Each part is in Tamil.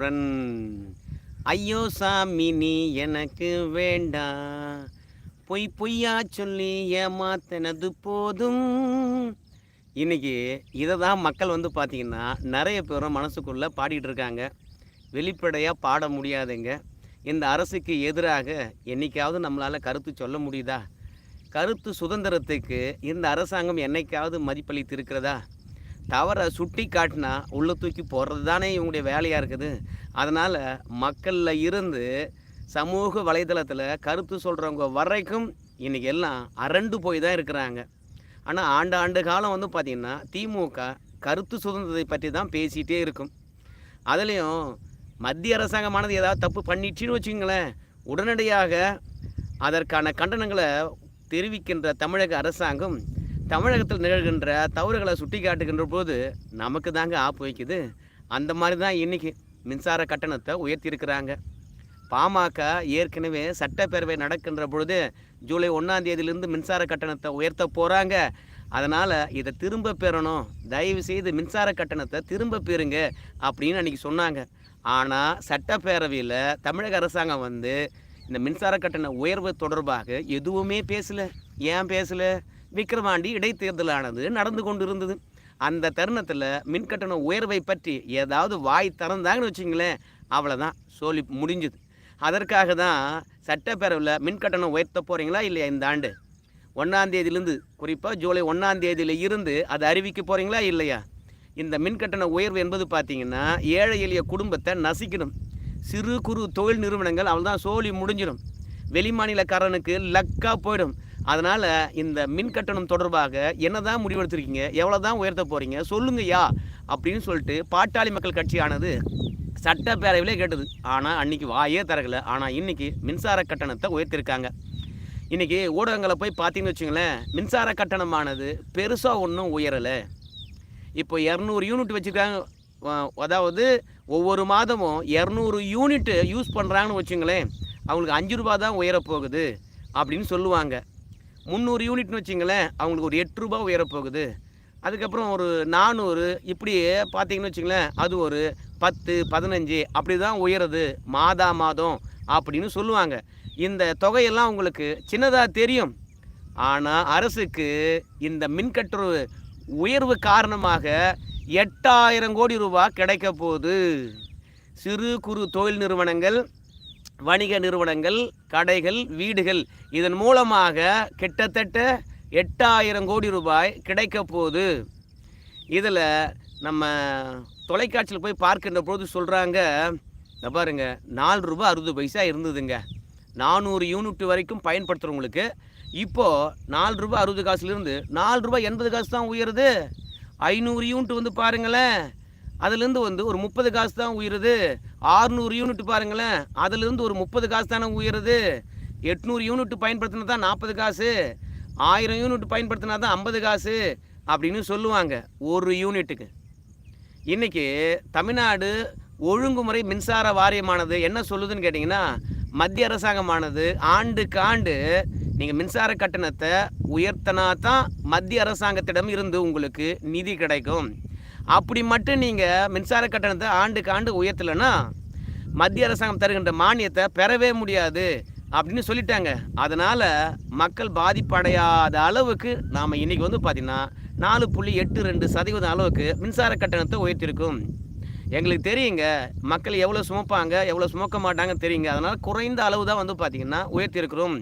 உடன் ஐயோ சாமி நீ எனக்கு வேண்டாம் பொய் பொய்யா சொல்லி ஏமாத்தினது போதும். இன்னைக்கு இதை தான் மக்கள் வந்து பார்த்தீங்கன்னா நிறைய பேரும் மனசுக்குள்ளே பாடிட்டு இருக்காங்க. வெளிப்படையாக பாட முடியாதுங்க. இந்த அரசுக்கு எதிராக என்னைக்காவது நம்மளால் கருத்து சொல்ல முடியுதா? கருத்து சுதந்திரத்துக்கு இந்த அரசாங்கம் என்னைக்காவது மதிப்பளித்து இருக்கிறதா தவறை சுட்டி காட்டினா உள்ளே தூக்கி போடுறது தானே இவங்களுடைய வேலையாக இருக்குது. அதனால் மக்களில் இருந்து சமூக வலைதளத்தில் கருத்து சொல்கிறவங்க வரைக்கும் இன்றைக்கி எல்லாம் அரண்டு போய் தான் இருக்கிறாங்க. ஆனால் ஆண்டு ஆண்டு காலம் வந்து பார்த்திங்கன்னா திமுக கருத்து சுதந்திரத்தை பற்றி தான் பேசிகிட்டே இருக்கும். அதுலேயும் மத்திய அரசாங்கமானது ஏதாவது தப்பு பண்ணிடுச்சின்னு வச்சுங்களேன் உடனடியாக அதற்கான கண்டனங்களை தெரிவிக்கின்ற தமிழக அரசாங்கம் தமிழகத்தில் நிகழ்கின்ற தவறுகளை சுட்டி காட்டுகின்ற போது நமக்கு தாங்க ஆப்பு வைக்குது. அந்த மாதிரி தான் இன்றைக்கி மின்சார கட்டணத்தை உயர்த்தியிருக்கிறாங்க. பாமக ஏற்கனவே சட்டப்பேரவை நடக்கின்ற பொழுது ஜூலை ஒன்றாம் தேதியிலிருந்து மின்சார கட்டணத்தை உயர்த்த போகிறாங்க அதனால் இதை திரும்ப பெறணும். தயவு செய்து மின்சார கட்டணத்தை திரும்ப பெறுங்க அப்படின்னு அன்றைக்கி சொன்னாங்க. ஆனால் சட்டப்பேரவையில் தமிழக அரசாங்கம் வந்து இந்த மின்சார கட்டண உயர்வு தொடர்பாக எதுவுமே பேசலை. ஏன் பேசலை? விக்கிரவாண்டி இடைத்தேர்தலானது நடந்து கொண்டு இருந்தது அந்த தருணத்தில் மின்கட்டண உயர்வை பற்றி ஏதாவது வாய் திறந்தாங்கன்னு வச்சிங்களேன் அவ்வளோதான் சோழி முடிஞ்சுது. அதற்காக தான் சட்டப்பேரவையில் மின்கட்டணம் உயர்த்த போகிறீங்களா இல்லையா இந்த ஆண்டு? ஒன்றாந்தேதியிலேருந்து குறிப்பாக ஜூலை ஒன்றாந்தேதியில் இருந்து அதை அறிவிக்க போகிறீங்களா இல்லையா? இந்த மின்கட்டண உயர்வு என்பது பார்த்திங்கன்னா ஏழை எளிய குடும்பத்தை நசிக்கணும். சிறு குறு தொழில் நிறுவனங்கள் அவ்வளோதான் சோழி முடிஞ்சிடும். வெளிமாநிலக்காரனுக்கு லக்காக போயிடும். அதனால் இந்த மின் கட்டணம் தொடர்பாக என்ன தான் முடிவெடுத்திருக்கீங்க? எவ்வளோ தான் உயர்த்த போகிறீங்க சொல்லுங்கய்யா அப்படின்னு சொல்லிட்டு பாட்டாளி மக்கள் கட்சியானது சட்டப்பேரவையிலே கேட்டது. ஆனால் அன்னைக்கு வாயே தரகலை ஆனால் இன்னைக்கு மின்சார கட்டணத்தை உயர்த்திருக்காங்க. இன்றைக்கி ஊடகங்களை போய் பார்த்தீங்கன்னு வச்சுங்களேன் மின்சார கட்டணமானது பெருசாக ஒன்றும் உயரலை. இப்போ இரநூறு யூனிட் வச்சுருக்காங்க. அதாவது ஒவ்வொரு மாதமும் இரநூறு யூனிட் யூஸ் பண்ணுறாங்கன்னு வச்சுங்களேன் அவங்களுக்கு அஞ்சு ரூபா தான் உயரப்போகுது அப்படின்னு சொல்லுவாங்க. முந்நூறு யூனிட்னு வச்சிங்களேன் அவங்களுக்கு ஒரு எட்டு ரூபா உயரப்போகுது. அதுக்கப்புறம் ஒரு நானூறு இப்படியே பார்த்தீங்கன்னு வச்சிங்களேன் அது ஒரு பத்து பதினஞ்சு அப்படி தான் உயருது. மாதா மாதம் அப்படின்னு சொல்லுவாங்க. இந்த தொகையெல்லாம் உங்களுக்கு சின்னதாக தெரியும். ஆனால் அரசுக்கு இந்த மின்கட்டண உயர்வு காரணமாக எட்டாயிரம் கோடி ரூபாய் கிடைக்க போகுது. சிறு குறு தொழில் நிறுவனங்கள் வணிக நிறுவனங்கள் கடைகள் வீடுகள் இதன் மூலமாக கிட்டத்தட்ட எட்டாயிரம் கோடி ரூபாய் கிடைக்க போகுது. இதில் நம்ம தொலைக்காட்சியில் போய் பார்க்கின்ற போது சொல்கிறாங்க இந்த பாருங்க நாலு ரூபாய் அறுபது பைசா இருந்ததுங்க. நானூறு யூனிட் வரைக்கும் பயன்படுத்துகிறவங்களுக்கு இப்போது நாலு ரூபாய் அறுபது காசுலேருந்து நாலு ரூபாய் எண்பது காசு தான் உயருது. ஐநூறு யூனிட் வந்து பாருங்களேன் அதுலேருந்து வந்து ஒரு முப்பது காசு தான் உயருது. ஆறுநூறு யூனிட் பாருங்களேன். அதுலேருந்து ஒரு முப்பது காசு தானே உயருது. எட்நூறு யூனிட் பயன்படுத்தினா தான் நாற்பது காசு. ஆயிரம் யூனிட் பயன்படுத்தினா தான் ஐம்பது காசு அப்படின்னு சொல்லுவாங்க ஒரு யூனிட்டுக்கு. இன்றைக்கி தமிழ்நாடு ஒழுங்குமுறை மின்சார வாரியமானது என்ன சொல்லுதுன்னு கேட்டிங்கன்னா மத்திய அரசாங்கமானது ஆண்டுக்கு ஆண்டு நீங்கள் மின்சார கட்டணத்தை உயர்த்தினா தான் மத்திய அரசாங்கத்திடம் இருந்து உங்களுக்கு நிதி கிடைக்கும். அப்படி மட்டும் நீங்கள் மின்சார கட்டணத்தை ஆண்டுக்கு ஆண்டு உயர்த்தலைன்னா மத்திய அரசாங்கம் தருகின்ற மானியத்தை பெறவே முடியாது அப்படின்னு சொல்லிட்டாங்க. அதனால் மக்கள் பாதிப்படையாத அளவுக்கு நாம் இன்றைக்கி வந்து பார்த்திங்கன்னா நாலு புள்ளி எட்டு ரெண்டு சதவீதம் அளவுக்கு மின்சார கட்டணத்தை உயர்த்திருக்கும். எங்களுக்கு தெரியுங்க மக்கள் எவ்வளோ சுமப்பாங்க எவ்வளோ சுமக்க மாட்டாங்கன்னு தெரியுங்க. அதனால் குறைந்த அளவு தான் வந்து பார்த்திங்கன்னா உயர்த்திருக்கிறோம்.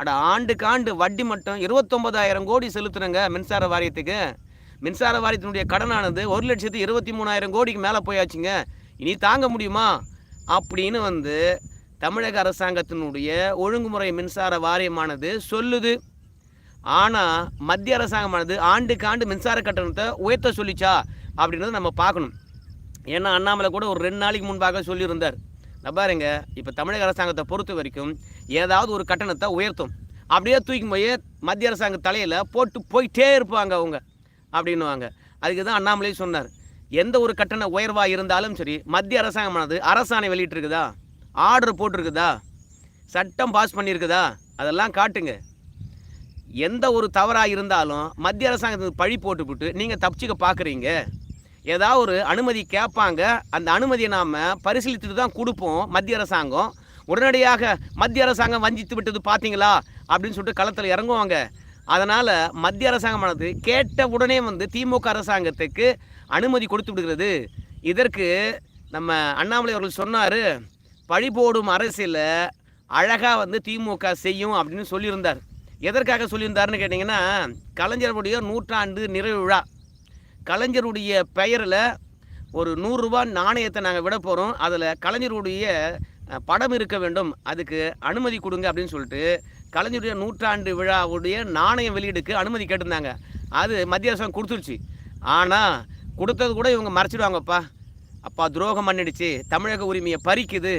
அட ஆண்டுக்கு ஆண்டு வட்டி மட்டும் இருபத்தொம்பதாயிரம் கோடி செலுத்துறங்க மின்சார வாரியத்துக்கு. மின்சார வாரியத்தினுடைய கடனானது ஒரு லட்சத்து இருபத்தி மூணாயிரம் கோடிக்கு மேலே போயாச்சுங்க. இனி தாங்க முடியுமா? அப்படின்னு வந்து தமிழக அரசாங்கத்தினுடைய ஒழுங்குமுறை மின்சார வாரியமானது சொல்லுது. ஆனால் மத்திய அரசாங்கமானது ஆண்டுக்கு ஆண்டு மின்சார கட்டணத்தை உயர்த்த சொல்லிச்சா? அப்படின்றத நம்ம பார்க்கணும். ஏன்னா அண்ணாமலை கூட ஒரு ரெண்டு நாளைக்கு முன்பாக சொல்லியிருந்தார். பாருங்க இப்போ தமிழக அரசாங்கத்தை பொறுத்த வரைக்கும் ஏதாவது ஒரு கட்டணத்தை உயர்த்தும். அப்படியே தூக்கி போய் மத்திய அரசாங்க தலையில் போட்டு போயிட்டே இருப்பாங்க அவங்க. அப்படின்னுவாங்க. அதுக்கு தான் அண்ணாமலை சொன்னார். எந்த ஒரு கட்டண உயர்வாக இருந்தாலும் சரி மத்திய அரசாங்கமானது அரசாணை வெளியிட்டிருக்குதா? ஆர்டர் போட்டிருக்குதா? சட்டம் பாஸ் பண்ணியிருக்குதா? அதெல்லாம் காட்டுங்க. எந்த ஒரு தவறாக இருந்தாலும் மத்திய அரசாங்கத்துக்கு பழி போட்டுவிட்டு நீங்கள் தப்பிச்சுக்க பார்க்குறீங்க. ஏதாவது ஒரு அனுமதி கேட்பாங்க. அந்த அனுமதியை நாம் பரிசீலித்துட்டு தான் கொடுப்போம் மத்திய அரசாங்கம். உடனடியாக மத்திய அரசாங்கம் வஞ்சித்து விட்டது பார்த்தீங்களா? அப்படின்னு சொல்லிட்டு களத்தில் இறங்குவாங்க. அதனால் மத்திய அரசாங்கமானது கேட்ட உடனே வந்து திமுக அரசாங்கத்துக்கு அனுமதி கொடுத்து விடுகிறது. இதற்கு நம்ம அண்ணாமலை அவர்கள் சொன்னார் பழிபோடும் அரசியல அழகாக வந்து திமுக செய்யும் அப்படின்னு சொல்லியிருந்தார். எதற்காக சொல்லியிருந்தாருன்னு கேட்டிங்கன்னா கலைஞருடைய நூற்றாண்டு நிறைவு விழா. கலைஞருடைய பெயரில் ஒரு நூறுரூவா நாணயத்தை நாங்கள் விட போகிறோம் அதில் கலைஞருடைய படம் இருக்க வேண்டும். அதுக்கு அனுமதி கொடுங்க அப்படின்னு சொல்லிட்டு கலைஞருடைய நூற்றாண்டு விழாவுடைய நாணயம் வெளியீடுக்கு அனுமதி கேட்டிருந்தாங்க. அது மத்திய அரசாங்கம் கொடுத்துருச்சு. ஆனால் கொடுத்தது கூட இவங்க மறைச்சிடுவாங்கப்பா. அப்பா துரோகம் பண்ணிடுச்சு. தமிழக உரிமையை பறிக்குது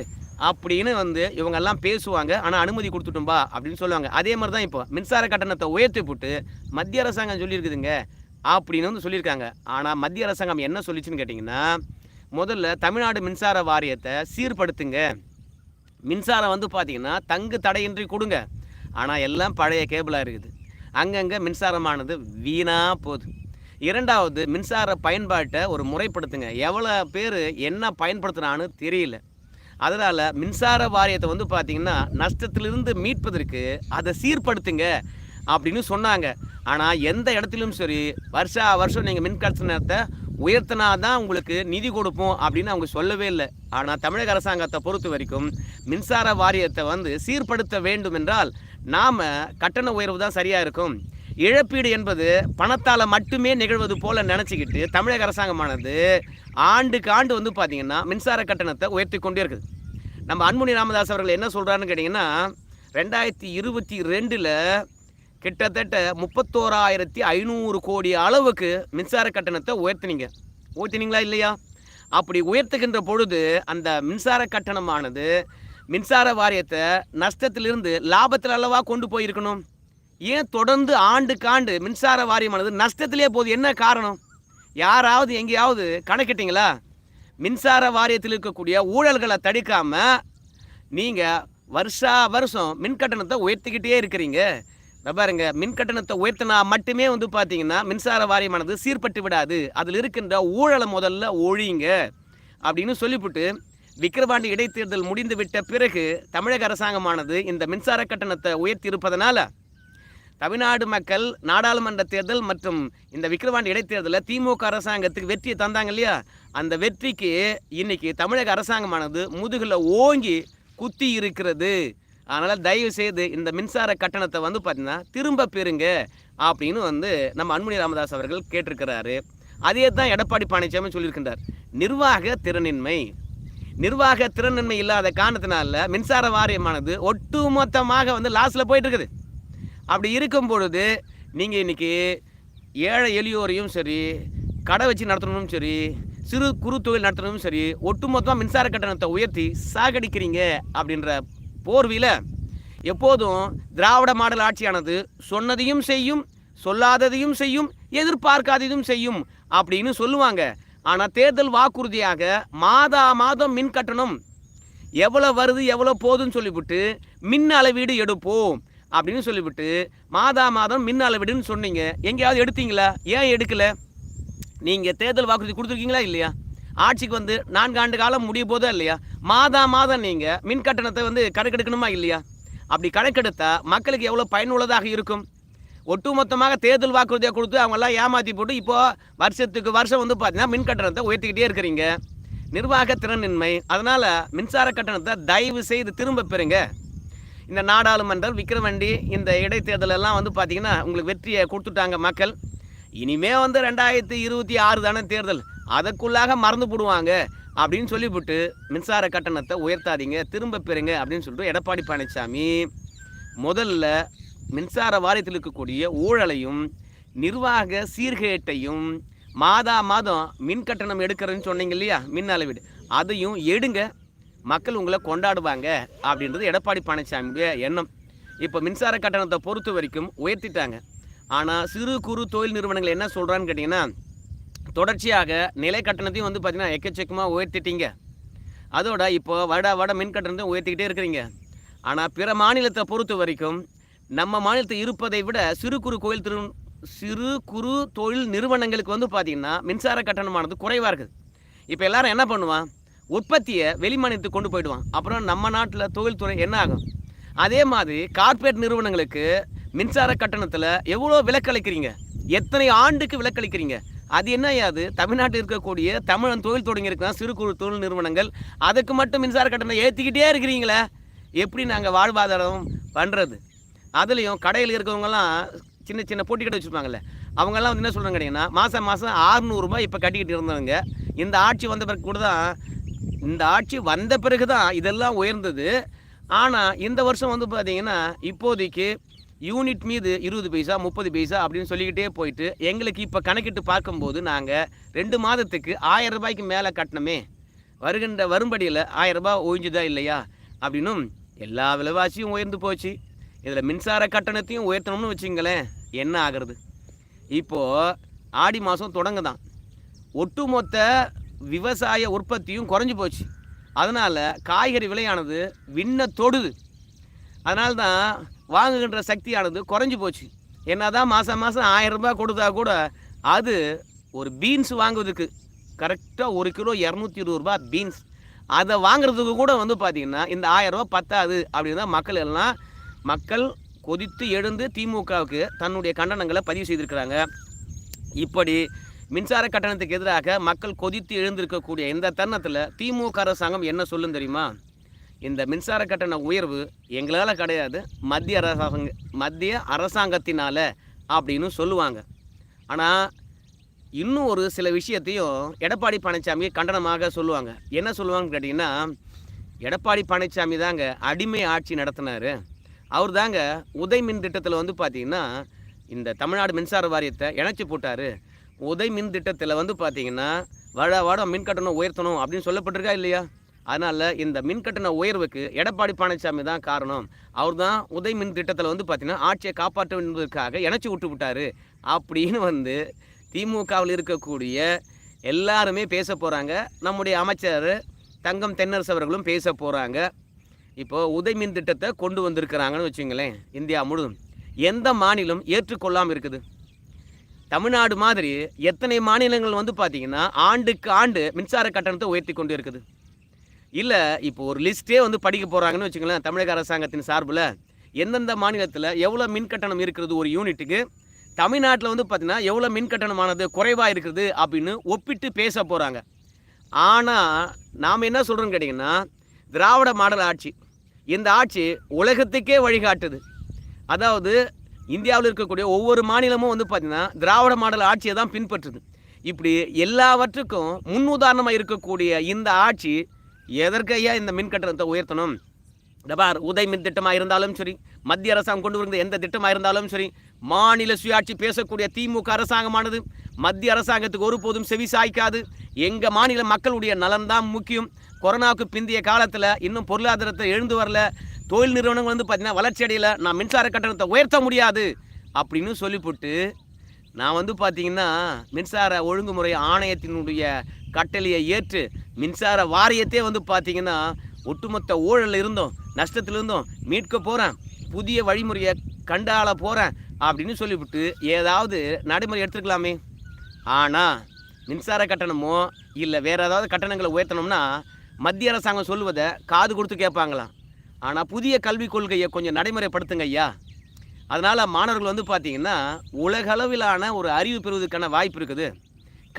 அப்படின்னு வந்து இவங்கெல்லாம் பேசுவாங்க. ஆனால் அனுமதி கொடுத்துட்டோம்பா அப்படின்னு சொல்லுவாங்க. அதே மாதிரி தான் இப்போ. மின்சார கட்டணத்தை உயர்த்தி போட்டு மத்திய அரசாங்கம் சொல்லியிருக்குதுங்க அப்படின்னு வந்து சொல்லியிருக்காங்க. ஆனால் மத்திய அரசாங்கம் என்ன சொல்லிச்சுன்னு கேட்டிங்கன்னா முதல்ல தமிழ்நாடு மின்சார வாரியத்தை சீர்படுத்துங்க. மின்சாரம் வந்து பார்த்தீங்கன்னா தங்கு தடையின்றி கொடுங்க. ஆனால் எல்லாம் பழைய கேபிளாக இருக்குது. அங்கங்கே மின்சாரமானது வீணாக போகுது. இரண்டாவது மின்சார பயன்பாட்டை ஒரு முறைப்படுத்துங்க. எவ்வளோ பேர் என்ன பயன்படுத்துனான்னு தெரியல. அதனால் மின்சார வாரியத்தை வந்து பார்த்திங்கன்னா நஷ்டத்திலிருந்து மீட்பதற்கு அதை சீர்படுத்துங்க அப்படின்னு சொன்னாங்க. ஆனால் எந்த இடத்துலையும் சரி வருஷா வருஷம் நீங்கள் மின் கட்டணத்தை உயர்த்தினா தான் உங்களுக்கு நிதி கொடுப்போம் அப்படின்னு அவங்க சொல்லவே இல்லை. ஆனால் தமிழக அரசாங்கத்தை பொறுத்த வரைக்கும் மின்சார வாரியத்தை வந்து சீர்படுத்த வேண்டும் என்றால் நாம் கட்டண உயர்வு தான் சரியாக இருக்கும். இழப்பீடு என்பது பணத்தால் மட்டுமே நிகழ்வது போல நினச்சிக்கிட்டு தமிழக அரசாங்கமானது ஆண்டுக்கு ஆண்டு வந்து பார்த்திங்கன்னா மின்சார கட்டணத்தை உயர்த்தி கொண்டே இருக்குது. நம்ம அன்புமணி ராமதாஸ் அவர்கள் என்ன சொல்கிறாருன்னு கேட்டிங்கன்னா ரெண்டாயிரத்தி இருபத்தி ரெண்டில் கிட்டத்தட்ட முப்பத்தோராயிரத்தி ஐநூறு கோடி அளவுக்கு மின்சார கட்டணத்தை உயர்த்தினீங்க. உயர்த்தினீங்களா இல்லையா? அப்படி உயர்த்துகின்ற பொழுது அந்த மின்சார கட்டணமானது மின்சார வாரியத்தை நஷ்டத்திலிருந்து லாபத்தில் அல்லவா கொண்டு போயிருக்கணும்? ஏன் தொடர்ந்து ஆண்டுக்காண்டு மின்சார வாரியமானது நஷ்டத்திலே போகுது? என்ன காரணம்? யாராவது எங்கேயாவது கணக்கிட்டீங்களா? மின்சார வாரியத்தில் இருக்கக்கூடிய ஊழல்களை தடுக்காம நீங்கள் வருஷா வருஷம் மின் கட்டணத்தை உயர்த்திக்கிட்டே இருக்கிறீங்க. பாருங்க மின் கட்டணத்தை உயர்த்தினா மட்டுமே வந்து பார்த்தீங்கன்னா மின்சார வாரியமானது சீர்பட்டு விடாது. அதில் இருக்கின்ற ஊழலை முதல்ல ஒழியுங்க அப்படின்னு சொல்லிவிட்டு விக்கிரவாண்டி இடைத்தேர்தல் முடிந்து விட்ட பிறகு தமிழக அரசாங்கமானது இந்த மின்சார கட்டணத்தை உயர்த்தி இருப்பதனால தமிழ்நாடு மக்கள் நாடாளுமன்ற தேர்தல் மற்றும் இந்த விக்கிரவாண்டி இடைத்தேர்தலில் திமுக அரசாங்கத்துக்கு வெற்றியை தந்தாங்க இல்லையா? அந்த வெற்றிக்கு இன்னைக்கு தமிழக அரசாங்கமானது முதுகில் ஓங்கி குத்தி இருக்கிறது. அதனால் தயவு செய்து இந்த மின்சார கட்டணத்தை வந்து பார்த்திங்கன்னா திரும்ப பெறுங்க அப்படின்னு வந்து நம்ம அன்புமணி ராமதாஸ் அவர்கள் கேட்டிருக்கிறாரு. அதே தான் எடப்பாடி பழனிசாமி சொல்லியிருக்கின்றார். நிர்வாக திறனின்மை. நிர்வாக திறன்மை இல்லாத காரணத்தினால மின்சார வாரியமானது ஒட்டுமொத்தமாக வந்து லாஸில் போயிட்டு இருக்குது அப்படி இருக்கும் பொழுது நீங்கள் இன்றைக்கி ஏழை எளியோரையும் சரி கடை வச்சு நடத்தணும் சரி சிறு குறு தொழில் நடத்தணும் சரி ஒட்டுமொத்தமாக மின்சார கட்டணத்தை உயர்த்தி சாகடிக்கிறீங்க அப்படின்ற போர்வியில் எப்போதும் திராவிட மாடல் ஆட்சியானது சொன்னதையும் செய்யும் சொல்லாததையும் செய்யும் எதிர்பார்க்காததையும் செய்யும் அப்படின்னு சொல்லுவாங்க. ஆனால் தேர்தல் வாக்குறுதியாக மாதா மாதம் மின் கட்டணம். எவ்வளோ வருது எவ்வளோ போகுதுன்னு சொல்லிவிட்டு மின் அளவீடு எடுப்போம் அப்படின்னு சொல்லிவிட்டு மாதா மாதம் மின் அளவீடுன்னு சொன்னீங்க. எங்கேயாவது எடுத்தீங்களா? ஏன் எடுக்கலை? நீங்கள் தேர்தல் வாக்குறுதி கொடுத்துருக்கீங்களா இல்லையா? ஆட்சிக்கு வந்து நான்கு ஆண்டு காலம் முடிய போதா இல்லையா? மாதா மாதம் நீங்கள் மின் கட்டணத்தை வந்து கணக்கெடுக்கணுமா இல்லையா? அப்படி கணக்கெடுத்தால் மக்களுக்கு எவ்வளோ பயனுள்ளதாக இருக்கும்? ஒட்டுமொத்தமாக தேர்தல் வாக்குறுதியாக கொடுத்து அவங்கெல்லாம் ஏமாற்றி போட்டு இப்போ வருஷத்துக்கு வருஷம் வந்து பார்த்தீங்கன்னா மின் கட்டணத்தை உயர்த்திக்கிட்டே இருக்கிறீங்க. நிர்வாக திறனின்மை. அதனால் மின்சார கட்டணத்தை தயவு செய்து திரும்ப பெறுங்க. இந்த நாடாளுமன்றம் விக்கிரவண்டி இந்த இடைத்தேர்தல் எல்லாம் வந்து பார்த்தீங்கன்னா உங்களுக்கு வெற்றியை கொடுத்துட்டாங்க மக்கள். இனிமே வந்து ரெண்டாயிரத்தி இருபத்தி ஆறு தானே தேர்தல். அதற்குள்ளாக மறந்து போடுவாங்க. அப்படின்னு சொல்லிவிட்டு மின்சார கட்டணத்தை உயர்த்தாதீங்க திரும்ப பெறுங்க அப்படின்னு சொல்லிட்டு எடப்பாடி பழனிசாமி முதல்ல மின்சார வாரியத்தில் இருக்கக்கூடிய ஊழலையும் நிர்வாக சீர்கேட்டையும் மாதா மாதம் மின் கட்டணம் எடுக்கிறேன்னு சொன்னீங்க இல்லையா? மின் அளவீடு அதையும் எடுங்க. மக்கள் உங்களை கொண்டாடுவாங்க அப்படின்றது எடப்பாடி பழனிசாமியுடைய எண்ணம். இப்போ மின்சார கட்டணத்தை பொறுத்த வரைக்கும் உயர்த்திட்டாங்க. ஆனால் சிறு குறு தொழில் நிறுவனங்கள் என்ன சொல்கிறான்னு கேட்டிங்கன்னா தொடர்ச்சியாக நிலை கட்டணத்தையும் வந்து பார்த்திங்கன்னா எக்கச்சக்கமாக உயர்த்திட்டீங்க. அதோட இப்போ வட வட மின் கட்டணத்தையும் உயர்த்திக்கிட்டே இருக்கிறீங்க. ஆனால் பிற மாநிலத்தை பொறுத்த வரைக்கும் நம்ம மாநிலத்தில் இருப்பதை விட சிறு குறு கோயில் திரு சிறு குறு தொழில் நிறுவனங்களுக்கு வந்து பார்த்திங்கன்னா மின்சார கட்டணமானது குறைவாக இருக்குது. இப்போ எல்லாரும் என்ன பண்ணுவான்? உற்பத்தியை வெளிமாநிலத்துக்கு கொண்டு போயிடுவான். அப்புறம் நம்ம நாட்டில் தொழில்துறை என்ன ஆகும்? அதே மாதிரி கார்ப்பரேட் நிறுவனங்களுக்கு மின்சார கட்டணத்தில் எவ்வளோ விலக்களிக்கிறீங்க? எத்தனை ஆண்டுக்கு விலக்களிக்கிறீங்க? அது என்ன அது தமிழ்நாட்டில் இருக்கக்கூடிய தமிழன் தொழில் தொடங்கியிருக்கான் சிறு குறு தொழில் நிறுவனங்கள். அதுக்கு மட்டும் மின்சார கட்டணம் ஏற்றிக்கிட்டே இருக்கிறீங்களே? எப்படி நாங்கள் வாழ்வாதாரம் பண்ணுறது அதுலேயும் கடையில் இருக்கிறவங்கலாம் சின்ன சின்ன போட்டி கடை வச்சுருப்பாங்கல்ல அவங்கெல்லாம் வந்து என்ன சொல்கிறாங்க கேட்டிங்கன்னா மாதம் மாதம் ஆறுநூறுபா இப்போ கட்டிக்கிட்டு இருந்தவங்க இந்த ஆட்சி வந்த பிறகு கூட தான் இந்த ஆட்சி வந்த பிறகு தான் இதெல்லாம் உயர்ந்தது. ஆனால் இந்த வருஷம் வந்து பார்த்திங்கன்னா இப்போதைக்கு யூனிட் மீது இருபது பைசா முப்பது பைசா அப்படின்னு சொல்லிக்கிட்டே போயிட்டு எங்களுக்கு இப்போ கணக்கிட்டு பார்க்கும்போது நாங்கள் ரெண்டு மாதத்துக்கு ஆயிரம் ரூபாய்க்கு மேலே கட்டணமே. வருகின்ற வரும்படியில் ஆயிரம் ரூபாய் ஓய்ஞ்சுதா இல்லையா? அப்படின்னும் எல்லா விலைவாசியும் உயர்ந்து போச்சு. இதில் மின்சார கட்டணத்தையும் உயர்த்தணும்னு வச்சுங்களேன் என்ன ஆகிறது? இப்போது ஆடி மாதம் தொடங்குதான். ஒட்டுமொத்த விவசாய உற்பத்தியும் குறைஞ்சி போச்சு. அதனால் காய்கறி விலையானது விண்ண தொடுது. அதனால தான் வாங்குகின்ற சக்தியானது குறைஞ்சி போச்சு. என்ன தான் மாதம் மாதம் ஆயிரம் ரூபாய் கொடுத்தா கூட அது ஒரு பீன்ஸ் வாங்குவதுக்கு கரெக்டாக ஒரு கிலோ இரநூத்தி இருபது ரூபா பீன்ஸ். அதை வாங்குறதுக்கு கூட வந்து பார்த்திங்கன்னா இந்த ஆயிரரூபா பத்தாது அப்படின்னு தான் மக்கள் எல்லாம் மக்கள் கொதித்து எழுந்து திமுகவுக்கு தன்னுடைய கண்டனங்களை பதிவு செய்திருக்கிறாங்க. இப்படி மின்சார கட்டணத்துக்கு எதிராக மக்கள் கொதித்து எழுந்திருக்கக்கூடிய இந்த தருணத்தில் திமுக அரசாங்கம் என்ன சொல்லும் தெரியுமா? இந்த மின்சார கட்டண உயர்வு எங்களால் கிடையாது மத்திய அரசாங்க மத்திய அரசாங்கத்தினால அப்படின்னு சொல்லுவாங்க. ஆனால் இன்னும் ஒரு சில விஷயத்தையும் எடப்பாடி பழனிசாமி கண்டனமாக சொல்லுவாங்க. என்ன சொல்லுவாங்கன்னு கேட்டிங்கன்னா எடப்பாடி பழனிசாமி தாங்க அடிமை ஆட்சி நடத்தினார். அவர் தாங்க உதய் மின் திட்டத்தில் வந்து பார்த்தீங்கன்னா இந்த தமிழ்நாடு மின்சார வாரியத்தை இணைச்சி போட்டார். உதய் மின் திட்டத்தில் வந்து பார்த்தீங்கன்னா வட வட மின் கட்டணம் உயர்த்தணும் அப்படின்னு சொல்லப்பட்டிருக்கா இல்லையா? அதனால் இந்த மின் கட்டண உயர்வுக்கு எடப்பாடி பழனிசாமி தான் காரணம். அவர் தான் உதய் மின் திட்டத்தில் வந்து பார்த்திங்கன்னா ஆட்சியை காப்பாற்ற என்பதற்காக இணைச்சி விட்டு விட்டார். அப்படின்னு வந்து திமுகவில் இருக்கக்கூடிய எல்லாருமே பேச போகிறாங்க நம்முடைய அமைச்சர் தங்கம் தென்னரசு அவர்களும் பேச போகிறாங்க இப்போது உதய் மின் திட்டத்தை கொண்டு வந்திருக்கிறாங்கன்னு வச்சுங்களேன் இந்தியா முழுதும். எந்த மாநிலம் ஏற்றுக்கொள்ளாமல் இருக்குது? தமிழ்நாடு மாதிரி எத்தனை மாநிலங்கள் வந்து பார்த்திங்கன்னா ஆண்டுக்கு ஆண்டு மின்சார கட்டணத்தை உயர்த்தி கொண்டு இருக்குது. இல்லை இப்போ ஒரு லிஸ்ட்டே வந்து படிக்க போகிறாங்கன்னு வச்சுங்களேன் தமிழக அரசாங்கத்தின் சார்பில். எந்தெந்த மாநிலத்தில் எவ்வளோ மின் கட்டணம் இருக்கிறது ஒரு யூனிட்டுக்கு? தமிழ்நாட்டில் வந்து பார்த்திங்கன்னா எவ்வளோ மின் கட்டணமானது குறைவாக இருக்குது அப்படின்னு ஒப்பிட்டு பேச போகிறாங்க ஆனால் நாம் என்ன சொல்கிறோன்னு கேட்டிங்கன்னா திராவிட மாடல் ஆட்சி இந்த ஆட்சி உலகத்துக்கே வழிகாட்டுது. அதாவது இந்தியாவில் இருக்கக்கூடிய ஒவ்வொரு மாநிலமும் வந்து பார்த்திங்கன்னா திராவிட மாடல் ஆட்சியை தான் பின்பற்றுது. இப்படி எல்லாவற்றுக்கும் முன்னுதாரணமாக இருக்கக்கூடிய இந்த ஆட்சி எதற்கையா இந்த மின் கட்டணத்தை உயர்த்தணும்? டபார் உதய் மின் திட்டமாக இருந்தாலும் சரி மத்திய அரசாங்கம் கொண்டு வருகிற எந்த திட்டமாக இருந்தாலும் சரி மாநில சுயாட்சி பேசக்கூடிய திமுக அரசாங்கமானது மத்திய அரசாங்கத்துக்கு ஒருபோதும் செவி சாய்க்காது. எங்கள் மாநில மக்களுடைய நலன்தான் முக்கியம். கொரோனாவுக்கு பிந்தைய காலத்தில் இன்னும் பொருளாதாரத்தை எழுந்து வரல. தொழில் நிறுவனங்கள் வந்து பார்த்தீங்கன்னா வளர்ச்சி அடையல. நான் மின்சார கட்டணத்தை உயர்த்த முடியாது அப்படின்னு சொல்லிவிட்டு நான் வந்து பார்த்தீங்கன்னா மின்சார ஒழுங்குமுறை ஆணையத்தினுடைய கட்டளையை ஏற்று மின்சார வாரியத்தே வந்து பார்த்தீங்கன்னா ஒட்டுமொத்த ஊழலில் இருந்தோம் நஷ்டத்தில் இருந்தோம் மீட்க போகிறேன் புதிய வழிமுறையை கண்டாள போகிறேன் அப்படின்னு சொல்லிவிட்டு ஏதாவது நடைமுறை எடுத்துக்கலாமே ஆனால் மின்சார கட்டணமோ இல்லை வேறு ஏதாவது கட்டணங்களை உயர்த்தணும்னா மத்திய அரசாங்கம் சொல்லுவதை காது கொடுத்து கேட்பாங்களாம். ஆனால் புதிய கல்விக் கொள்கையை கொஞ்சம் நடைமுறைப்படுத்துங்க ஐயா. அதனால் மாணவர்கள் வந்து பார்த்திங்கன்னா உலகளவிலான ஒரு அறிவு பெறுவதற்கான வாய்ப்பு இருக்குது.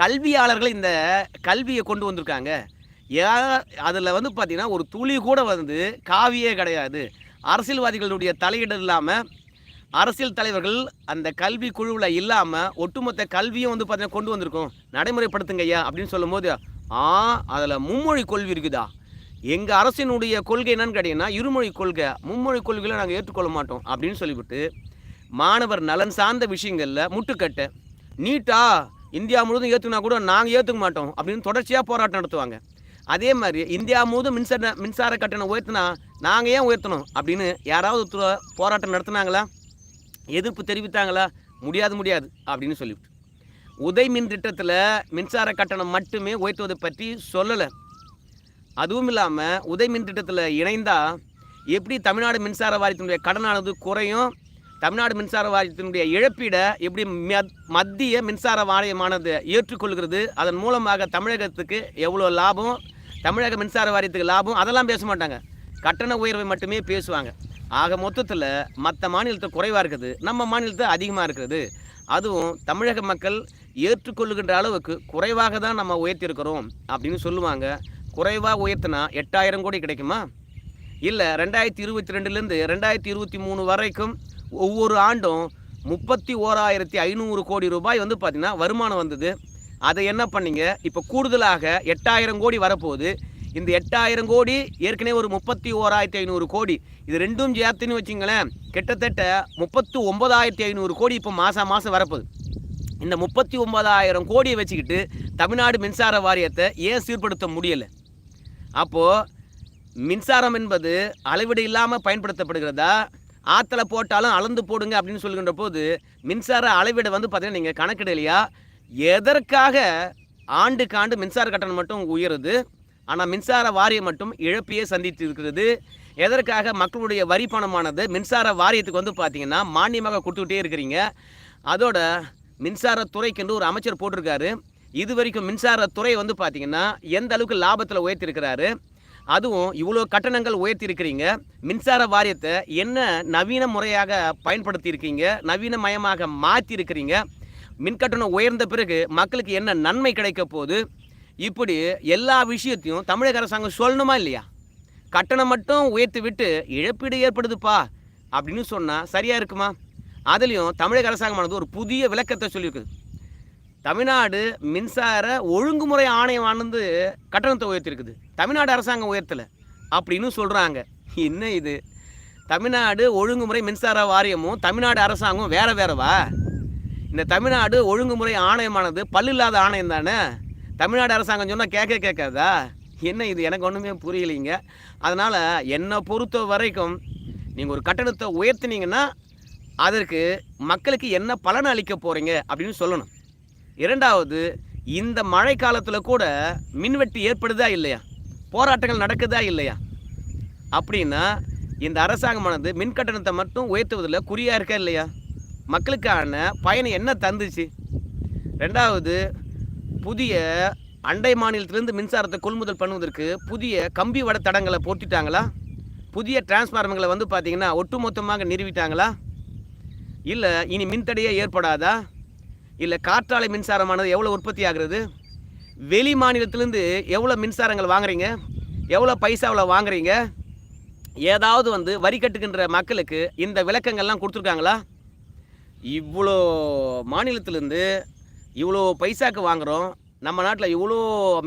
கல்வியாளர்கள் இந்த கல்வியை கொண்டு வந்திருக்காங்க. ஏ அதில் வந்து பார்த்திங்கன்னா ஒரு துளி கூட வந்து காவியே கிடையாது. அரசியல்வாதிகளுடைய தலையீடு இல்லாமல் அரசியல் தலைவர்கள் அந்த கல்வி குழுவில் இல்லாமல் ஒட்டுமொத்த கல்வியும் வந்து பார்த்திங்கன்னா கொண்டு வந்திருக்கோம். நடைமுறைப்படுத்துங்க ஐயா அப்படின்னு சொல்லும்போது ஆ அதில் மும்மொழி கொள்வி இருக்குதா? எங்கள் அரசினுடைய கொள்கை என்னன்னு கேட்டிங்கன்னா இருமொழி கொள்கை மும்மொழி கொள்கையில் நாங்கள் ஏற்றுக்கொள்ள மாட்டோம் அப்படின்னு சொல்லிவிட்டு மாணவர் நலன் சார்ந்த விஷயங்களில் முட்டுக்கட்டை நீட்டா இந்தியா முழுவதும் ஏற்றுனா கூட நாங்கள் ஏற்றுக்க மாட்டோம் அப்படின்னு தொடர்ச்சியாக போராட்டம் நடத்துவாங்க. அதே மாதிரி இந்தியா முழுவதும் மின்சார மின்சார கட்டணம் உயர்த்தினா நாங்கள் ஏன் உயர்த்தணும்? அப்படின்னு யாராவது ஒருத்தர் போராட்டம் நடத்துனாங்களா? எதிர்ப்பு தெரிவித்தாங்களா? முடியாது முடியாது அப்படின்னு சொல்லிவிட்டு. உதய் மின் திட்டத்தில் மின்சார கட்டணம் மட்டுமே உயர்த்துவதை பற்றி சொல்லலை. அதுவும் இல்லாமல் உதய் மின் திட்டத்தில் இணைந்தால் எப்படி தமிழ்நாடு மின்சார வாரியத்தினுடைய கடனானது குறையும் தமிழ்நாடு மின்சார வாரியத்தினுடைய இழப்பீடை எப்படி மத்திய மின்சார வாரியமானது ஏற்றுக்கொள்கிறது அதன் மூலமாக தமிழகத்துக்கு எவ்வளோ லாபம் தமிழக மின்சார வாரியத்துக்கு லாபம் அதெல்லாம் பேச மாட்டாங்க. கட்டண உயர்வை மட்டுமே பேசுவாங்க. ஆக மொத்தத்தில் மற்ற மாநிலத்தை குறைவாக இருக்குது நம்ம மாநிலத்தை அதிகமாக இருக்குது. அதுவும் தமிழக மக்கள் ஏற்றுக்கொள்ளுகின்ற அளவுக்கு குறைவாக தான் நம்ம உயர்த்தியிருக்கிறோம் அப்படின்னு சொல்லுவாங்க. குறைவாக உயர்த்தினா எட்டாயிரம் கோடி கிடைக்குமா? இல்லை ரெண்டாயிரத்தி இருபத்தி ரெண்டுலேருந்து ரெண்டாயிரத்தி இருபத்தி மூணு வரைக்கும் ஒவ்வொரு ஆண்டும் முப்பத்தி ஓராயிரத்தி ஐநூறு கோடி ரூபாய் வந்து பார்த்திங்கன்னா வருமானம் வந்தது. அதை என்ன பண்ணீங்க? இப்போ கூடுதலாக எட்டாயிரம் கோடி வரப்போகுது. இந்த எட்டாயிரம் கோடி ஏற்கனவே ஒரு முப்பத்தி ஓராயிரத்தி ஐநூறு கோடி. இது ரெண்டும் சேர்த்துன்னு வச்சிங்களேன் கிட்டத்தட்ட முப்பத்து ஒன்பதாயிரத்தி ஐநூறு கோடி இப்போ மாதம் மாதம் வரப்போகுது. இந்த முப்பத்தி ஒன்பதாயிரம் கோடியை வச்சுக்கிட்டு தமிழ்நாடு மின்சார வாரியத்தை ஏன் சீர்படுத்த முடியலை? அப்போது மின்சாரம் என்பது அளவீடு இல்லாமல் பயன்படுத்தப்படுகிறதா? ஆற்றுல போட்டாலும் அளந்து போடுங்க அப்படின்னு சொல்லுகின்ற போது மின்சார அளவீடு வந்து பார்த்தீங்கன்னா நீங்கள் கணக்கிடலையா எதற்காக ஆண்டுக்கு ஆண்டு மின்சார கட்டணம் மட்டும் உயருது? ஆனால் மின்சார வாரியம் மட்டும் இழப்பையே சந்தித்து இருக்கிறது. எதற்காக மக்களுடைய வரி பணமானது மின்சார வாரியத்துக்கு வந்து பார்த்தீங்கன்னா மானியமாக கொடுத்துக்கிட்டே இருக்கிறீங்க? அதோட மின்சாரத்துறைக்கென்று ஒரு அமைச்சர் போட்டிருக்காரு. இது வரைக்கும் மின்சாரத்துறை வந்து பார்த்தீங்கன்னா எந்த அளவுக்கு லாபத்தில் உயர்த்திருக்கிறாரு அதுவும் இவ்வளோ கட்டணங்கள் உயர்த்தியிருக்கிறீங்க மின்சார வாரியத்தை என்ன நவீன முறையாக பயன்படுத்தியிருக்கீங்க நவீனமயமாக மாற்றி இருக்கிறீங்க மின்கட்டணம் உயர்ந்த பிறகு மக்களுக்கு என்ன நன்மை கிடைக்க போகுது இப்படி எல்லா விஷயத்தையும் தமிழக அரசாங்கம் சொல்லணுமா இல்லையா? கட்டணம் மட்டும் உயர்த்தி விட்டு இழப்பீடு ஏற்படுதுப்பா அப்படின்னு சொன்னால் சரியாக இருக்குமா? அதுலேயும் தமிழக அரசாங்கமானது ஒரு புதிய விளக்கத்தை சொல்லியிருக்குது தமிழ்நாடு மின்சார ஒழுங்குமுறை ஆணையமானது கட்டணத்தை உயர்த்திருக்குது தமிழ்நாடு அரசாங்கம் உயர்த்தலை. அப்படின்னு சொல்கிறாங்க என்ன இது? தமிழ்நாடு ஒழுங்குமுறை மின்சார வாரியமும் தமிழ்நாடு அரசாங்கம் வேற வேறவா? இந்த தமிழ்நாடு ஒழுங்குமுறை ஆணையமானது பல்லில்லாத ஆணையம் தானே? தமிழ்நாடு அரசாங்கம் சொன்னால் கேட்க கேட்காதா? என்ன இது? எனக்கு ஒன்றுமே புரியலைங்க. அதனால் என்னை பொறுத்த வரைக்கும் நீங்கள் ஒரு கட்டணத்தை உயர்த்தினீங்கன்னா அதற்கு மக்களுக்கு என்ன பலன் அளிக்க போகிறீங்க அப்படின்னு சொல்லணும். இரண்டாவது இந்த மழை காலத்தில் கூட மின்வெட்டு ஏற்படுதா இல்லையா? போராட்டங்கள் நடக்குதா இல்லையா? அப்படின்னா இந்த அரசாங்கமானது மின் கட்டணத்தை மட்டும் உயர்த்துவதில் குறியாக இருக்கா இல்லையா? மக்களுக்கான பயனை என்ன தந்துச்சு? ரெண்டாவது புதிய அண்டை மாநிலத்திலேருந்து மின்சாரத்தை கொள்முதல் பண்ணுவதற்கு புதிய கம்பி வட தடங்களை போட்டுட்டாங்களா புதிய டிரான்ஸ்ஃபார்மர்களை வந்து பார்த்திங்கன்னா ஒட்டுமொத்தமாக நிறுவிட்டாங்களா? இல்லை இனி மின்தடையே ஏற்படாதா? இல்லை காற்றாலை மின்சாரமானது எவ்வளோ உற்பத்தி ஆகிறது வெளி மாநிலத்திலேருந்து எவ்வளோ மின்சாரங்கள் வாங்குறீங்க? எவ்வளோ பைசாவில் வாங்குறீங்க? ஏதாவது வந்து வரி கட்டுகின்ற மக்களுக்கு இந்த விளக்கங்கள்லாம் கொடுத்துருக்காங்களா? இவ்வளோ மாநிலத்திலேருந்து இவ்வளோ பைசாக்கு வாங்குகிறோம் நம்ம நாட்டில் இவ்வளோ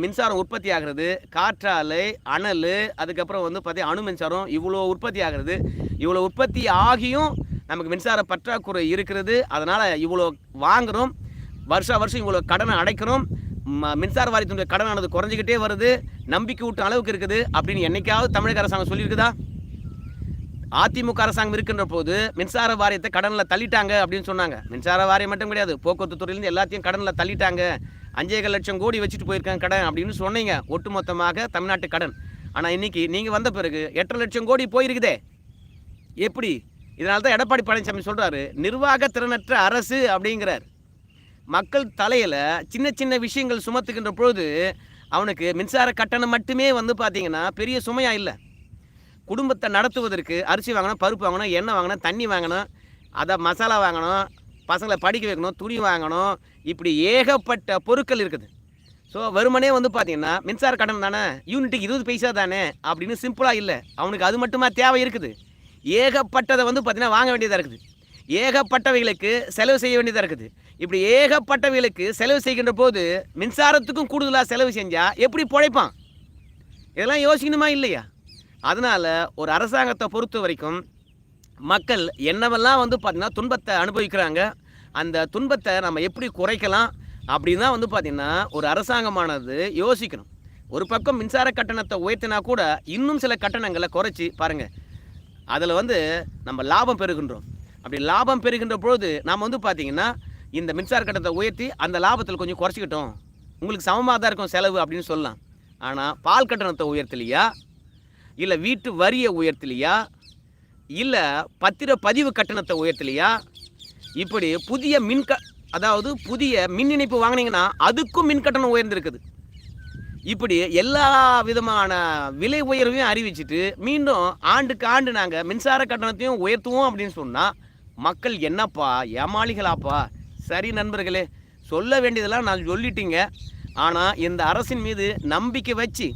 மின்சாரம் உற்பத்தி ஆகிறது காற்றாலை அனல் அதுக்கப்புறம் வந்து பார்த்தீங்கன்னா அணு மின்சாரம் இவ்வளோ உற்பத்தி ஆகிறது இவ்வளோ உற்பத்தி ஆகியும் நமக்கு மின்சார பற்றாக்குறை இருக்கிறது. அதனால் இவ்வளோ வாங்குகிறோம் வருஷா வருஷம் இவ்வளோ கடனை அடைக்கிறோம். ம- மின்சார வாரியத்தினுடைய கடனானது குறைஞ்சிக்கிட்டே வருது. நம்பிக்கை ஊட்டும் அளவுக்கு இருக்குது. அப்படின்னு என்னைக்காவது தமிழக அரசாங்கம் சொல்லியிருக்குதா? அதிமுக அரசாங்கம் இருக்கின்ற போது மின்சார வாரியத்தை கடனில் தள்ளிட்டாங்க அப்படின்னு சொன்னாங்க. மின்சார வாரியம் மட்டும் கிடையாது. போக்குவரத்து துறையிலேருந்து எல்லாத்தையும் கடனில் தள்ளிட்டாங்க. அஞ்சே லட்சம் கோடி வச்சுட்டு போயிருக்காங்க கடன் அப்படின்னு சொன்னீங்க. ஒட்டுமொத்தமாக தமிழ்நாட்டு கடன். ஆனால் இன்னைக்கு நீங்கள் வந்த பிறகு எட்டரை லட்சம் கோடி போயிருக்குதே. எப்படி? இதனால தான் எடப்பாடி பழனிசாமி சொல்கிறாரு நிர்வாக திறனற்ற அரசு அப்படிங்கிறார். மக்கள் தலையில் சின்ன சின்ன விஷயங்கள் சுமத்துக்கின்ற பொழுது அவனுக்கு மின்சார கட்டணம் மட்டுமே வந்து பார்த்திங்கன்னா பெரிய சுமையாக இல்லை. குடும்பத்தை நடத்துவதற்கு அரிசி வாங்கணும் பருப்பு வாங்கணும் எண்ணெய் வாங்கணும் தண்ணி வாங்கணும் அதை மசாலா வாங்கணும் பசங்களை படிக்க வைக்கணும் துணி வாங்கணும் இப்படி ஏகப்பட்ட பொருட்கள் இருக்குது. ஸோ வெறுமனே வந்து பார்த்தீங்கன்னா மின்சார கட்டணம் தானே யூனிட்டுக்கு இருபது பைசா தானே அப்படின்னு சிம்பிளாக இல்லை. அவனுக்கு அது மட்டுமா தேவை இருக்குது. ஏகப்பட்டதை வந்து பார்த்தீங்கன்னா வாங்க வேண்டியதாக இருக்குது. ஏகப்பட்டவைகளுக்கு செலவு செய்ய வேண்டியதாக இருக்குது. இப்படி ஏகப்பட்டவைகளுக்கு செலவு செய்கின்ற போது மின்சாரத்துக்கும் கூடுதலாக செலவு செஞ்சால் எப்படி பிழைப்பான்? இதெல்லாம் யோசிக்கணுமா இல்லையா? அதனால் ஒரு அரசாங்கத்தை பொறுத்த வரைக்கும் மக்கள் என்னவெல்லாம் வந்து பார்த்திங்கன்னா துன்பத்தை அனுபவிக்கிறாங்க அந்த துன்பத்தை நம்ம எப்படி குறைக்கலாம் அப்படின்னு தான் வந்து பார்த்திங்கன்னா ஒரு அரசாங்கமானது யோசிக்கணும். ஒரு பக்கம் மின்சார கட்டணத்தை உயர்த்தினா கூட இன்னும் சில கட்டணங்களை குறைச்சி பாருங்கள் அதில் வந்து நம்ம லாபம் பெறுகின்றோம். அப்படி லாபம் பெறுகின்ற பொழுது நாம் வந்து பார்த்திங்கன்னா இந்த மின்சார கட்டணத்தை உயர்த்தி அந்த லாபத்தில் கொஞ்சம் குறைச்சிக்கிட்டோம். உங்களுக்கு சமமாக தான் இருக்கும் செலவு அப்படின்னு சொல்லலாம். ஆனால் பால் கட்டணத்தை உயர்த்தலையா? இல்லை வீட்டு வரியை உயர்த்தலையா? இல்லை பத்திர பதிவு கட்டணத்தை உயர்த்தலையா? இப்படி புதிய மின் க அதாவது புதிய மின் இணைப்பு வாங்கினீங்கன்னா அதுக்கும் மின் கட்டணம் உயர்ந்திருக்குது. இப்படி எல்லா விதமான விலை உயர்வையும் அறிவிச்சிட்டு மீண்டும் ஆண்டுக்கு ஆண்டு நாங்கள் மின்சார கட்டணத்தையும் உயர்த்துவோம் அப்படின்னு சொன்னால் மக்கள் என்னப்பா ஏமாளிகளாப்பா? சரி நண்பர்களே சொல்ல வேண்டியதெல்லாம் நான் சொல்லிட்டீங்க. ஆனால் இந்த அரசின் மீது நம்பிக்கை வச்சு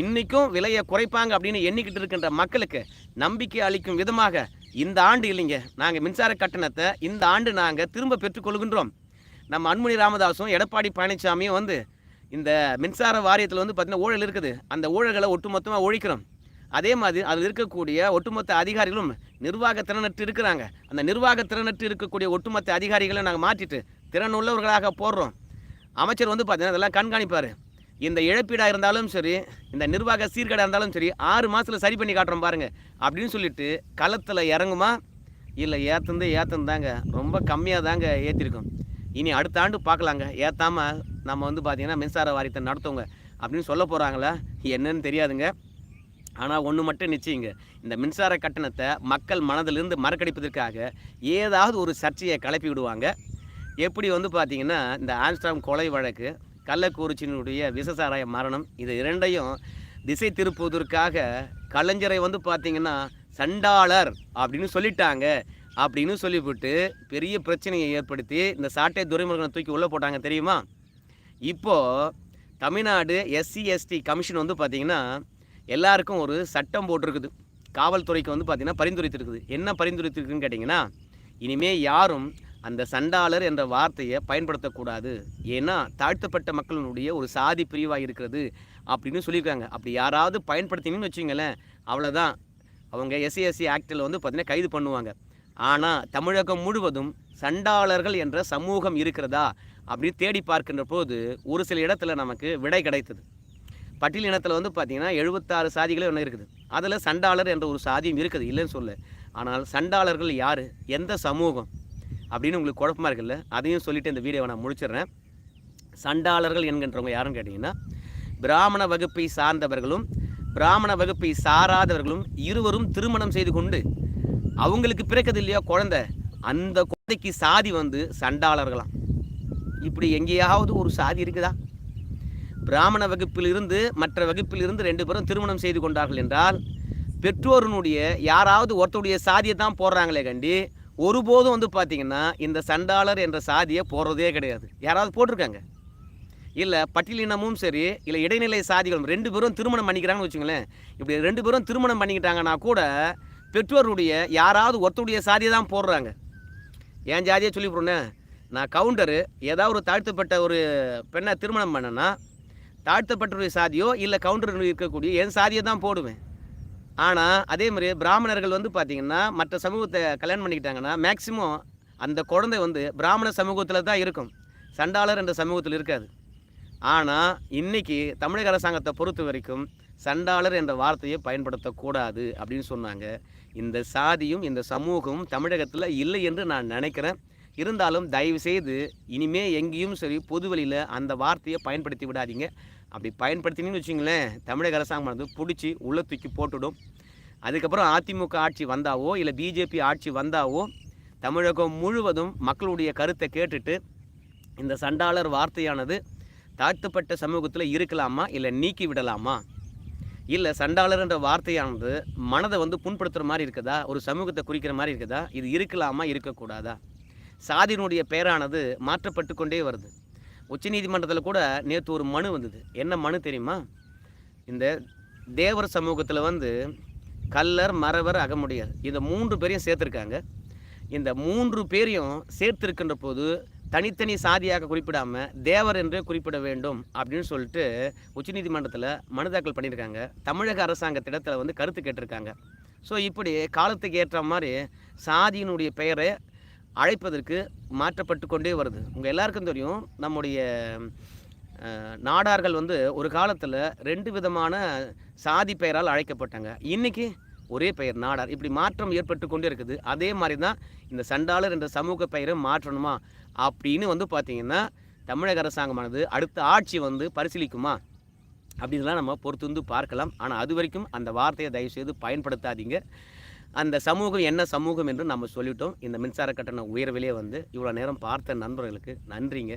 இன்றைக்கும் விலையை குறைப்பாங்க அப்படின்னு எண்ணிக்கிட்டு இருக்கின்ற மக்களுக்கு நம்பிக்கை அளிக்கும் விதமாக இந்த ஆண்டு இல்லைங்க. நாங்கள் மின்சார கட்டணத்தை இந்த ஆண்டு நாங்கள் திரும்ப பெற்றுக்கொள்கின்றோம் நம்ம அன்முனி ராமதாஸும் எடப்பாடி பழனிசாமியும் வந்து இந்த மின்சார வாரியத்தில் வந்து பார்த்திங்கன்னா ஊழல் இருக்குது. அந்த ஊழல்களை ஒட்டுமொத்தமாக ஒழிக்கிறோம். அதே மாதிரி அதில் இருக்கக்கூடிய ஒட்டுமொத்த அதிகாரிகளும் நிர்வாக திறனற்று இருக்கிறாங்க. அந்த நிர்வாக திறனற்று இருக்கக்கூடிய ஒட்டுமொத்த அதிகாரிகளை நாங்கள் மாற்றிட்டு திறனுள்ளவர்களாக போடுறோம். அமைச்சர் வந்து பார்த்தீங்கன்னா அதெல்லாம் கண்காணிப்பார். இந்த இழப்பீடாக இருந்தாலும் சரி இந்த நிர்வாக சீர்கேடாக இருந்தாலும் சரி ஆறு மாதத்தில் சரி பண்ணி காட்டுறோம் பாருங்கள் அப்படின்னு சொல்லிட்டு களத்தில் இறங்குமா? இல்லை ஏற்றுந்து ஏற்றுந்தாங்க ரொம்ப கம்மியாக தாங்க ஏற்றிருக்கோம் இனி அடுத்த ஆண்டு பார்க்கலாங்க. ஏற்றாமல் நம்ம வந்து பார்த்திங்கன்னா மின்சார வாரியத்தை நடத்துவோங்க. அப்படின்னு சொல்ல போகிறாங்களா என்னன்னு தெரியாதுங்க. ஆனால் ஒன்று மட்டும் நிச்சயங்க இந்த மின்சார கட்டணத்தை மக்கள் மனதிலிருந்து மறக்கடிப்பதற்காக ஏதாவது ஒரு சர்ச்சையை கிளப்பி விடுவாங்க. எப்படி வந்து பார்த்திங்கன்னா இந்த ஆம்ஸ்டாம் கொலை வழக்கு கள்ளக்குறிச்சியினுடைய விசசாராய மரணம் இது இரண்டையும் திசை திருப்புவதற்காக கலைஞரை வந்து பார்த்திங்கன்னா சண்டாளர் அப்படின்னு சொல்லிட்டாங்க. அப்படின்னு சொல்லிவிட்டு பெரிய பிரச்சனையை ஏற்படுத்தி இந்த சாட்டை துரைமுருகனை தூக்கி உள்ளே போட்டாங்க தெரியுமா? இப்போது தமிழ்நாடு எஸ்சி எஸ்டி கமிஷன் வந்து பார்த்திங்கன்னா எல்லாருக்கும் ஒரு சட்டம் போட்டிருக்குது. காவல்துறைக்கு வந்து பார்த்திங்கன்னா பரிந்துரைத்திருக்குது. என்ன பரிந்துரைத்திருக்குன்னு கேட்டிங்கன்னா இனிமேல் யாரும் அந்த சண்டாளர் என்ற வார்த்தையை பயன்படுத்தக்கூடாது. ஏன்னா தாழ்த்தப்பட்ட மக்களினுடைய ஒரு சாதி பிரிவாக இருக்கிறது அப்படின்னு சொல்லியிருக்காங்க. அப்படி யாராவது பயன்படுத்தினீங்கன்னு வச்சுங்களேன் அவ்வளோதான் அவங்க எஸ்சிஎஸ்சி ஆக்டில் வந்து பார்த்திங்கன்னா கைது பண்ணுவாங்க. ஆனால் தமிழகம் முழுவதும் சண்டாளர்கள் என்ற சமூகம் இருக்கிறதா அப்படின்னு தேடி பார்க்கின்ற போது ஒரு சில இடத்துல நமக்கு விடை கிடைத்தது. பட்டியல் இனத்தில் வந்து பார்த்திங்கன்னா எழுபத்தாறு சாதிகளே ஒன்று இருக்குது. அதில் சண்டாளர் என்ற ஒரு சாதியும் இருக்குது இல்லைன்னு சொல்ல ஆனால் சண்டாளர்கள் யார்? எந்த சமூகம்? அப்படின்னு உங்களுக்கு குழப்பமாக இருக்குல்ல? அதையும் சொல்லிவிட்டு இந்த வீடியோவை நான் முடிச்சிடுறேன். சண்டாளர்கள் என்கின்றவங்க யாருன்னு கேட்டிங்கன்னா பிராமண வகுப்பை சார்ந்தவர்களும் பிராமண வகுப்பை சாராதவர்களும் இருவரும் திருமணம் செய்து கொண்டு அவங்களுக்கு பிறக்குது இல்லையா குழந்தை? அந்த குழந்தைக்கு சாதி வந்து சண்டாளர்களாம். இப்படி எங்கேயாவது ஒரு சாதி இருக்குதா? பிராமண வகுப்பில் இருந்து மற்ற வகுப்பில் இருந்து ரெண்டு பேரும் திருமணம் செய்து கொண்டார்கள் என்றால் பெற்றோருனுடைய யாராவது ஒருத்தருடைய சாதியை தான் போடுறாங்களே கண்டி ஒருபோதும் வந்து பார்த்தீங்கன்னா இந்த சண்டாளர் என்ற சாதியை போடுறதே கிடையாது. யாராவது போட்டிருக்காங்க? இல்லை பட்டியலினமும் சரி இல்லை இடைநிலை சாதிகளும் ரெண்டு பேரும் திருமணம் பண்ணிக்கிறாங்கன்னு வச்சுங்களேன் இப்படி ரெண்டு பேரும் திருமணம் பண்ணிக்கிட்டாங்கன்னா கூட பெற்றோருடைய யாராவது ஒருத்தருடைய சாதியை தான் போடுறாங்க. என் ஜாதியை சொல்லி போடுறேன். நான் கவுண்டரு ஏதாவது ஒரு தாழ்த்தப்பட்ட ஒரு பெண்ணை திருமணம் பண்ணேன்னா தாழ்த்தப்பட்ட சாதியோ இல்லை கவுண்டர் இருக்கக்கூடிய என் சாதியை தான் போடுவேன். ஆனால் அதே மாதிரி பிராமணர்கள் வந்து பார்த்திங்கன்னா மற்ற சமூகத்தை கல்யாணம் பண்ணிக்கிட்டாங்கன்னா மேக்சிமம் அந்த குழந்தை வந்து பிராமண சமூகத்தில் தான் இருக்கும். சண்டாளர் என்ற சமூகத்தில் இருக்காது. ஆனால் இன்றைக்கி தமிழக அரசாங்கத்தை பொறுத்த வரைக்கும் சண்டாளர் என்ற வார்த்தையை பயன்படுத்தக்கூடாது அப்படின்னு சொன்னாங்க. இந்த சாதியும் இந்த சமூகமும் தமிழகத்தில் இல்லை என்று நான் நினைக்கிறேன். இருந்தாலும் தயவு செய்து இனிமே எங்கேயும் சரி பொதுவெளியில் அந்த வார்த்தையை பயன்படுத்தி விடாதீங்க. அப்படி பயன்படுத்தினீங்கன்னு வச்சுங்களேன் தமிழக அரசாங்கம் வந்து பிடிச்சி உள்ள தூக்கி போட்டுடும். அதுக்கப்புறம் அதிமுக ஆட்சி வந்தாவோ இல்லை பிஜேபி ஆட்சி வந்தாவோ தமிழகம் முழுவதும் மக்களுடைய கருத்தை கேட்டுட்டு இந்த சண்டாளர் வார்த்தையானது தாழ்த்தப்பட்ட சமூகத்தில் இருக்கலாமா இல்லை நீக்கி விடலாமா? இல்லை சண்டாளர் என்ற வார்த்தையானது மனதை வந்து புண்படுத்துகிற மாதிரி இருக்குதா? ஒரு சமூகத்தை குறிக்கிற மாதிரி இருக்குதா? இது இருக்கலாமா இருக்கக்கூடாதா? சாதியினுடைய பெயரானது மாற்றப்பட்டு கொண்டே வருது. உச்சநீதிமன்றத்தில் கூட நேற்று ஒரு மனு வந்தது. என்ன மனு தெரியுமா? இந்த தேவர் சமூகத்தில் வந்து கல்லர் மறவர் அகமுடையர் இந்த மூன்று பேரையும் சேர்த்துருக்காங்க. இந்த மூன்று பேரையும் சேர்த்திருக்கின்ற போது தனித்தனி சாதியாக குறிப்பிடாமல் தேவர் என்றே குறிப்பிட வேண்டும் அப்படின்னு சொல்லிட்டு உச்சநீதிமன்றத்தில் மனு தாக்கல் பண்ணியிருக்காங்க. தமிழக அரசாங்கத்திடத்தில் வந்து கருத்து கேட்டிருக்காங்க. ஸோ இப்படி காலத்துக்கு ஏற்ற மாதிரி சாதியினுடைய பெயரை அழைப்பதற்கு மாற்றப்பட்டு கொண்டே வருது. உங்கள் எல்லாருக்கும் தெரியும் நம்முடைய நாடார்கள் வந்து ஒரு காலத்தில் ரெண்டு விதமான சாதி பெயரால் அழைக்கப்பட்டாங்க. இன்னைக்கு ஒரே பெயர் நாடார். இப்படி மாற்றம் ஏற்பட்டு கொண்டே இருக்குது. அதே மாதிரி தான் இந்த சண்டாளர் என்ற சமூக பெயரை மாற்றணுமா? அப்படின்னு வந்து பார்த்திங்கன்னா தமிழக அரசாங்கமானது அடுத்த ஆட்சி வந்து பரிசீலிக்குமா? அப்படின்லாம் நம்ம பொறுத்து வந்து பார்க்கலாம். ஆனால் அது வரைக்கும் அந்த வார்த்தையை தயவுசெய்து பயன்படுத்தாதீங்க. அந்த சமூகம் என்ன சமூகம் என்று நம்ம சொல்லிட்டோம். இந்த மின்சார கட்டண உயர்விலே வந்து இவ்வளோ நேரம் பார்த்த நண்பர்களுக்கு நன்றிங்க.